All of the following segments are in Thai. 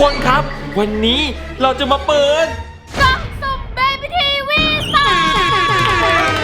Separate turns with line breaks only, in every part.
คนครับ วันนี้เราจะมาเปิด
กล่องสุ่มเบบี้ทีวีสอง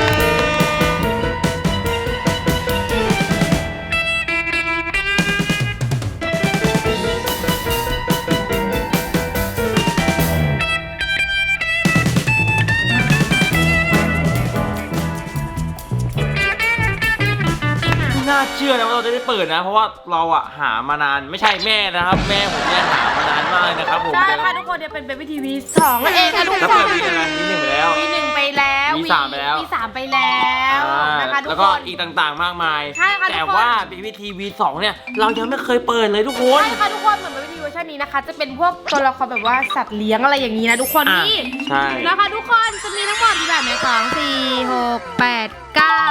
ไม่น่าเชื่อนะว่าเราจะได้เปิดนะ เพราะว่าเราอะหามานานไม่ใช่แม่นะครับ แม่ผมเนี่ยหามานาน มากเลยนะครับผม
ใช่ค่ะทุกคนเนี่ยเป็นเบบี้ทีวีสองนั่นเองค่ะทุก
แล้ว
ค
เปิด
น
วีอะไรวีหนึ่งไปแล้ว
วีหนึ่งไปแล้ว
วีสามไปแล้ว
วีสามไปแล้ว
อ่า
นะคะทุก
แล้ว
ค
ก็
น
อีกต่างๆมากมาย
ใช่ค่ะทุกคน
แต่ว่าบีบีทีวีสองเนี่ย เรายังไม่เคยเปิดเลยทุกคน
ใช่ค่ะทุกคนเหมือนเบบี้ทีวีเวอร์ชันนี้นะคะ จะเป็นพวกตัวละครแบบว่าสัตว์เลี้ยงอะไรอย่างนี้นะทุกคน
อะ
นี่
ใช่
นะคะทุกคนจะมีทั้งหมดแบบไหนสองสี่หกแปดเก้า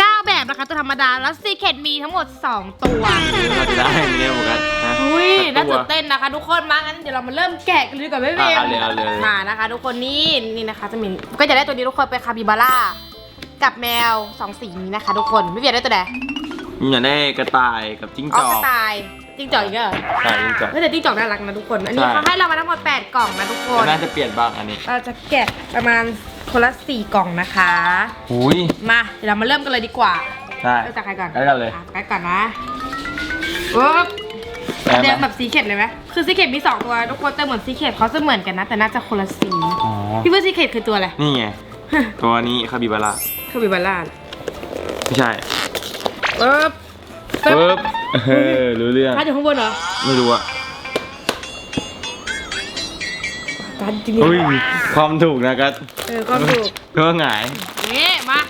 เก้าแบบนะคะตัวธรรมดาแล้วซีเคดมีทั้งหมด2ตัว
เราจะได้ไหมเนี่ยโฟกัสฮะ
อุ้ย
สั
น่าก
ตัว
ตื่นเต้นนะคะ ทุกคนมางั้นเดี๋ยวเรามาเริ่มแกะกันเลยดีกว่อนไม่เบ
อะ
ม
เอาเลยเอาเลย
มานะคะ ทุกคนนี่นี่นะคะจะมีก็จะได้ตัวนี้ทุกคนเป็นคาบิบาร่ากับแมวสองสีนี้นะคะ ทุกคนไม่เบียดได้ตัวไหน
อยากได้กระต่ายกับจิ้ง
อ๋
จ
อ
อก
ระต่ายจิ้งจอกอีกเหรอ
ใช่จิ้งจอก
เฮ้ยแต่จิ้งจอกน่ารักนะทุกคน อันนี้
ใช่
เขาให้เรามาทั้งหมด8กล่องนะทุกคน
แต่น่าจะเปลี่ยนบ้างอันนี้
เราจะแกะประมาณคนละ4กล่องนะคะ
หุย
มาเดี๋ยวเรามาเริ่มกันเลยดีกว่า
ใช่
เริ่มจากใครก่อน
ได้กันเลย
อะไปก่อนนะปุ๊บ
ได้
เรียง
ไหม
แบบสีเข็ดเลยไหมคือสีเข็ดมีสองตัวทุกคนแต่เหมือนสีเข็ดเขาจะเหมือนกันนะ แต่น่าจะคนละสี
อ๋อ
พี่ว่าสีเข็ดคือตัวอะไร
นี่ไง ตัวนี้คาบิบาร่า
คาบิบาร่า
ไม่ใช่
ปุ๊บปุ๊บ
ปึ๊บเออรู้เรื่อง
การ์ดอยู่ข้างบนเหรอ
ไม่รู้อะ
การ์ดจริง
อุ้ยความถูกนะกัส
ๆเออก็ถูก
ก็หงาย
นี่มา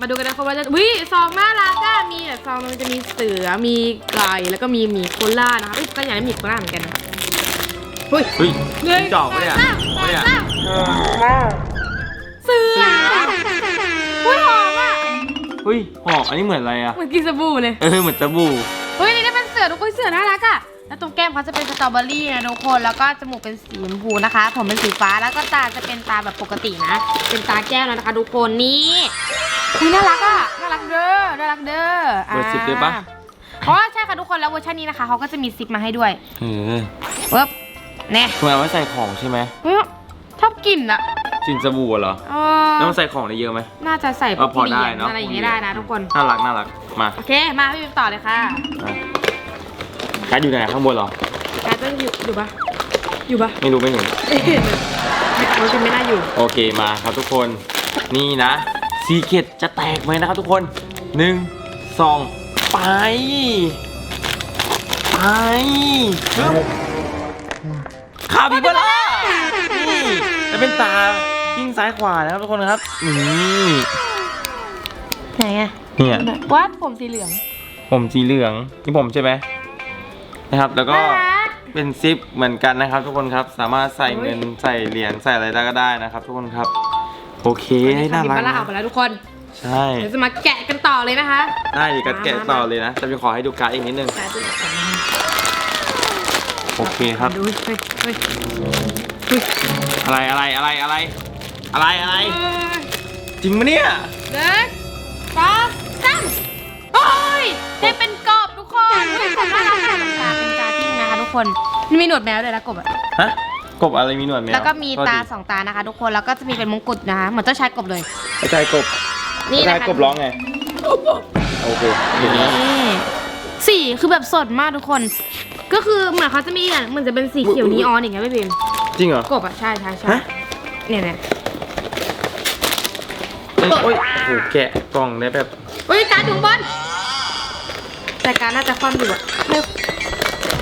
มาดูกันนะคะว่าจะวิซองน่ารักอะมีแบบซองมันจะมีเสือมีไก่แล้วก็มีหมีโคล่านะคะเอ้ยก็อยากได้หมีโคล่าเหมือนกันนะเฮ้ย
เฮ้ย
หนึ่ง
จิ้งจอกปะเนี่ย
สอง
ปะเนี่ย
สามเสืออุ้ยหอมอะ
เฮ้ยหอกอันนี้เหมือนอะไรอะ
เหมือนกินสบู่เลย
เออเหมือนสบู่
เฮ้ยนี่ได้เป็นเสือทุกคนเสือน่ารักอะแล้วตรงแก้มเขาจะเป็นสตรอเบอรี่นะทุกคน แล้วก็จมูกเป็นสีชมพูนะคะ ผมเป็นสีฟ้า แล้วก็ตาจะเป็นตาแบบปกตินะ เป็นตาแก้วแล้วนะคะทุกคนนี่ อุ้ยน่ารักอะ น่ารักเด้อ น่ารักเด้อ
เปิดซิปด้วยปะ
อ๋อใช่ค่ะทุกคนแล้วเวอร์ชันนี้นะคะเขาก็จะมีซิปมาให้ด้วย
เออ
ปึ๊บเนี่ย
ทำไมเอาไว้ใส่ของใช่ไหม
เฮ้ยชอบกลิ่นอะ
จินสบู่เหรอ
เอ
แล้ว
อ
มันใส่ของได้เยอะไหม
น่าจะใส่พ
ก็
วก
พอ
เห
ได้
รียญ
เนอะ
อะไรอย่างเงี้ยได้นะทุกคน
น่ารักน่ารัก มา
โอเค มาพี่พิมต่อเลยค่ะ
มาการดอยู่ไหนข้างบนเหรอ
การต้องอยู่อยู่ปะอยู่ปะ
ไม่รู้ไม่เห็น
ไม่รู้จะไม่น่าอยู่
โอเคมาครับทุกคน นี่นะ ซีเกตจะแตกไหมนะครับทุกคนหนึ่งสองไป ไปคาบิบาร่านี่จะเป็นตายิ่งซ้ายขวานะครับทุกคนครับนี่
ไหนอะ
เนี่ย
วัดผมสีเหลือง
ผมสีเหลืองนี่ผมใช่ไหมนะครับ แล้วก็
น่ารัก
เป็นซิปเหมือนกันนะครับ ทุกคนครับ สามารถใส่เงินใส่เหรียญใส่อะไรได้ก็ได้นะครับ ทุกคนครับ โอเคน่ารัก
คาบิบาร่า
นะ
ออกไปแล้วทุกคน
ใช่
เดี๋ยวจะมาแกะกันต่อเลยนะคะ
ได้ดีกัดแกะ
มามา
ต่อเลยนะ จะไปขอให้ดูการ์ดอีกนิดนึง
การ์ดดูก่อน
โอเคครับ
ดูเฮ้ยเฮ้ยเฮ้ย
อะไรอะไรอะไรอะไร อะไรอะไร
เฮ้ย
จริงมะเนี่ย
เด็กสองสามโอ้ยได้เป็นกบทุกคนเฮ้ยกบน่ารักอะตาเป็นตาทิ้งนะคะทุกคนมีหนวดแมวด้วยนะกบอะ
ฮะ กบอะไรมีหนวดแมว
แล้วก็มีตา
โทษที
สองตานะคะ ทุกคนแล้วก็จะมีเป็นมงกุฎนะคะเหมือนเจ้าชายกบเลย
กระจายกบ
นี่
กระ
นะ
จาย
คะ
กบร้องไงโอเคเห็นแล้ว
นี่สีคือแบบสดมากทุกคน ก็คือเหมือนเขาจะมีอย่างเหมือนจะเป็นสีเขียวนีออนอย่างเงี้ยพี่พิม
จริงเหรอ
กบอะใช่ใช่ใช่
ฮะ
เนี่ยเนี่ย
เอ้ยโอ้ยโอ้โหแกะกล่องได้แบบ
เฮ้ยการดอยู่ข้างบนแต่การน่าจะคว่ำอยู่อะไม่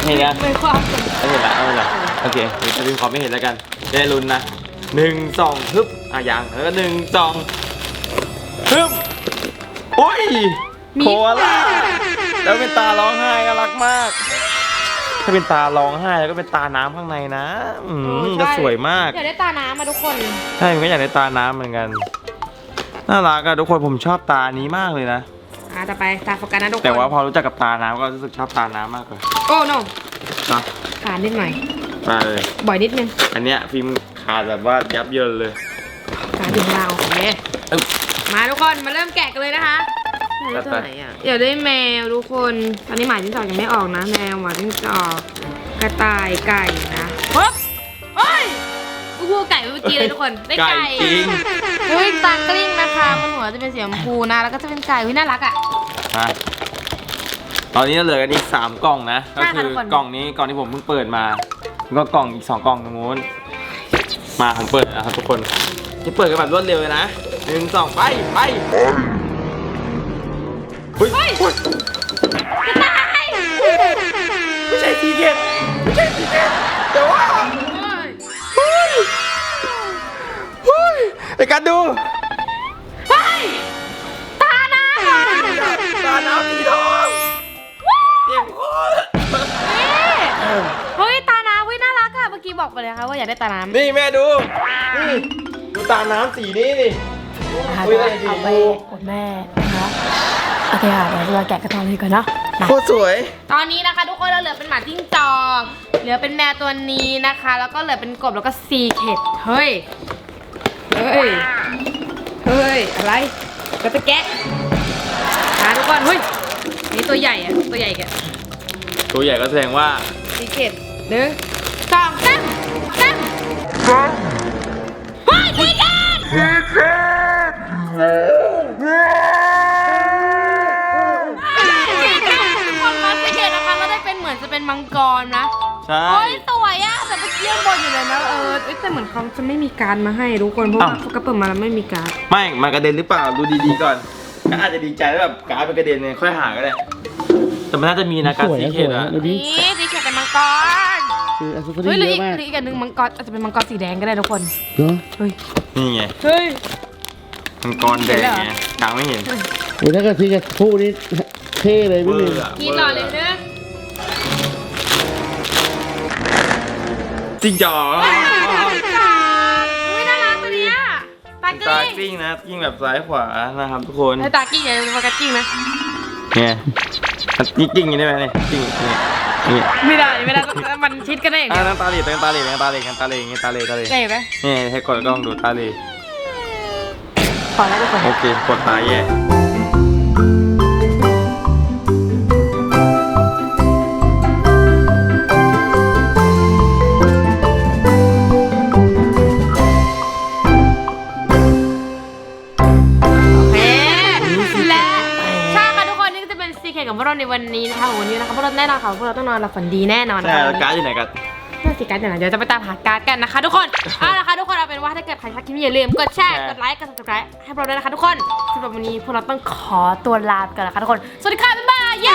เห็นยัง
ไม่คว่ำ
ไม่เห็นละไม่เห็นละ โอเคเดี๋ยวจะพิมพ์ขอไม่เห็นแล้วกันจะได้ลุ้นนะหนึ่งสองฮึบอะยังแล้วก็หนึ่งสองฮึบโอ้ยโคอาล่าแล้วเป็นตาร้องไห้น่ารักมาก ถ้าเป็นตาร้องไห้แล้วก็เป็นตาน้ำข้างในนะ อืมจะสวยมาก
อยากได้ตาน้ำมาทุกคน
ใช่ผมก็อยากได้ตาน้ำเหมือนกัน น่ารักอะทุกคนผมชอบตานี้มากเลยนะ
อ่าต่อไปตาโฟกัสนะทุกคน
แต่ว่าพอรู้จักกับตาน้ำก็รู้สึกชอบตาน้ำมากเลย
โอ้โน
นะ
ขาดนิดหน่อย
มาเลย
บ่อยนิดนึง
อันเนี้ยฟิล์มขาดแบบว่ายับเยินเลย
ขาดอยู่ข้างล่างโอเค
อึ๊บ
มาทุกคนมาเริ่มแกะกันเลยนะคะอยากได้ตัวไหนอะอยากได้แมวทุกคนตอนนี้หมาจิ้งจอกยังไม่ออกนะ แมวหมาจิ้งจอกกระต่ายไก่นะปึ๊บเฮ้ยกูพูดไก่ไปเมื่อกี้เลยทุกคนได้ไก่
จริง
เฮ้ยตากลิ้งนะคะบนหัวจะเป็นสีชมพูนะ แล้วก็จะเป็นไก่เฮ้ยน่ารักอะ
มาตอนนี้เหลือกันอีกสามกล่องนะ ก็
ใช่ค่ะ
คื
ทุ
อก
คน
กล่องนี้กล่องที่ผมเพิ่งเปิดมา แล้วก็กล่องอีกสองกล่องตรงนู้น มาผมเปิดนะครับทุกคนนี่เปิดกันแบบรวดเร็วเลยนะหนึ่งสองไปไปเฮ้ย
เฮ้ย
เฮ้ย
จะตาย
ไม่ใช่ทีเกตไม่ใช่ทีเกตแต่ว่า
เฮ้ย
เฮ้ยไอ้การดู
เฮ้ยตาหน้า
ตาหนาวสีทองเจ็บคอ
กอะเมื่อกี้บอกไปเลยค่ะว่าอยากได้ตาน้ำ
นี่แม่ดูนี่ดูตาน้ำสีนี้นี่
นะคะ
อุ๊ยได้ดี
เอาไปกดแม่นะคะโอเคค่ะเดี๋ยวเราแกะกระตอนเลยก่อนเนาะมา
โคตรสวย
ตอนนี้นะคะ ทุกคนเราเหลือเป็นหมาจิ้งจอกเหลือเป็นแมวตัวนี้นะคะ แล้วก็เหลือเป็นกบแล้วก็ซีเค็ดเฮ้ยเฮ้ยเฮ้ยอะไรก็จะแกะมาทุกคนเฮ้ยนี่ตัวใหญ่อะตัวใหญ่แกะ
ตัวใหญ่ก็แสดงว่า
ซีเค็ดหนึ่งสองสามสาม เฮ้ยซีเค็ดซีเค็ดทุกคนคะซีเค็ดนะคะเราได้เป็นเหมือนจะเป็นมังกรนะ
ใช่
โอ้ยสวยอะแต่เมื่อกี้ยังบนอยู่เลยนะเออเอ้ยแต่เหมือนเขาจะไม่มีการดมาให้ทุกคนเพราะว่าเขาเปิดมาแล้วไม่มีการด
ไม่มันกระเด็นหรือเปล่าดูดีๆก่อนก็อาจจะดีใจแล้วแบบการ์ดมันกระเด็นเนี่ยค่อยหาก็ได้แต่มันน่าจะมีนะการดสีเขตอะ
ดูดิ
นี่
คืออัซเซอ
เฮ้ย
รี่
หรือ
เย
อี
อะ
ก
มาก
หรืออีกอันหนึงมังกรอาจจะเป็นมังกรสีแดงก็ได้ทุกคน
เนาะ
เฮ้ย
นี่ไง
เฮ้ย
มันกรแดงไงกลางไม่เห็น
โอ้ยถ้าเกิดทีกับคู่นี้เท่เลย
เว
พี่
อ
หนึ่ง
ร์อะ
กินหล่อเลยเนอะ
จริงจ๋อ
อุ้ยน่ารักตัวเนี้ยตา
ตา
กิ้ง
กิ้งนะกิ้งแบบซ้ายขวานะครับทุกคน
เฮ้ยตากิ้งอย่าลืมโฟกัสกิ้งนะ
เนี่ย มันกิ้งอย่างนี้ได้ไหมเนี่ยกิ้งอย่างนี้นี่
ไม่ได้ไม่ได้มันชิดกันได้อย่าง
อ่า
เดียว
ตั้งตาเหลตั้งตาเหลตั้งตาเหลตั้งตาเหลอย่างงี้ตาเหลตาเหล
ได้ไหม
นี่ให้กดกล้องดูตาเหล
ขอแล้วทุกคน
โอเคกดตาแย่
นวันนี้นะคะวันนี้นะคะพวกเราแน่นอนค่ะพวกเราต้องนอนหลับฝันดีแน่นอน
ใช่
นะคะ
แล้วการ์ดอยู่ไหนกัน
น่าสิการ์ดเดี๋ยวนะเดี๋ยวจะไปตามหาการ์ดกันนะคะ ทุกคน เอาละค่ะทุกคนเอาเป็นว่าถ้าเกิดใครชอบคลิปนี้อย่าลืมกดแชร์กดไลค์กด subscribe ให้พวกเราด้วยนะคะทุกคนสำหรับวันนี้พวกเราต้องขอตัวลาไปก่อนนะคะทุกคนสวัสดีค่ะบ๊ายบายเย้